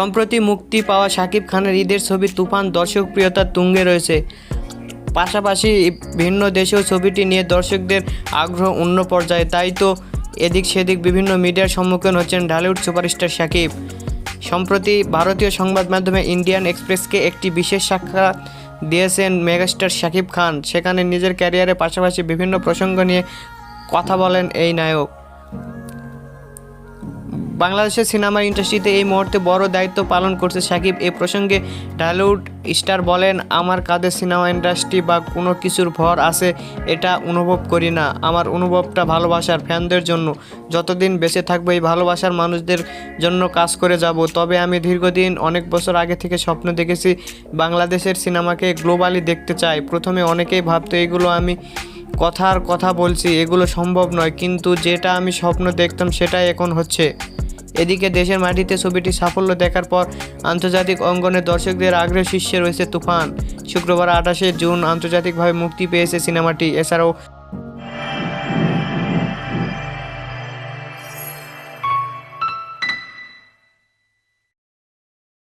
সম্প্রতি মুক্তি পাওয়া শাকিব খানের ঈদের ছবি তুফান দর্শকপ্রিয়তার তুঙ্গে রয়েছে। পাশাপাশি ভিন্ন দেশেও ছবিটি নিয়ে দর্শকদের আগ্রহ অন্য পর্যায়ে। তাই তো এদিক সেদিক বিভিন্ন মিডিয়ার সম্মুখীন হচ্ছেন ঢালিউড সুপারস্টার শাকিব। সম্প্রতি ভারতীয় সংবাদ মাধ্যমে ইন্ডিয়ান এক্সপ্রেসকে একটি বিশেষ সাক্ষাৎ দিয়েছেন মেগাস্টার শাকিব খান। সেখানে নিজের ক্যারিয়ারের পাশাপাশি বিভিন্ন প্রসঙ্গ নিয়ে কথা বলেন এই নায়ক। বাংলাদেশের সিনেমা ইন্ডাস্ট্রিতে এই মুহূর্তে বড় দায়িত্ব পালন করছে সাকিব। এ প্রসঙ্গে ঢালিউড স্টার বলেন, আমার কাঁধে সিনেমা ইন্ডাস্ট্রি বা কোনো কিছুর ভর আছে, এটা অনুভব করি না। আমার অনুভবটা ভালোবাসার ফ্যানদের জন্য। যতদিন বেঁচে থাকব এই ভালোবাসার মানুষদের জন্য কাজ করে যাব। তবে আমি দীর্ঘদিন, অনেক বছর আগে থেকে স্বপ্ন দেখেছি বাংলাদেশের সিনেমাকে গ্লোবালি দেখতে চাই। প্রথমে অনেকেই ভাবতো, এগুলো আমি কথার কথা বলছি, এগুলো সম্ভব নয়। কিন্তু যেটা আমি স্বপ্ন দেখতাম, সেটাই এখন হচ্ছে। এদিকে দেশের মাটিতে ছবিটি সাফল্য দেখার পর আন্তর্জাতিক অঙ্গনে দর্শকদের আগ্রহ শীর্ষে রয়েছে তুফান। শুক্রবার আঠাশে জুন আন্তর্জাতিকভাবে মুক্তি পেয়েছে সিনেমাটি। এছাড়াও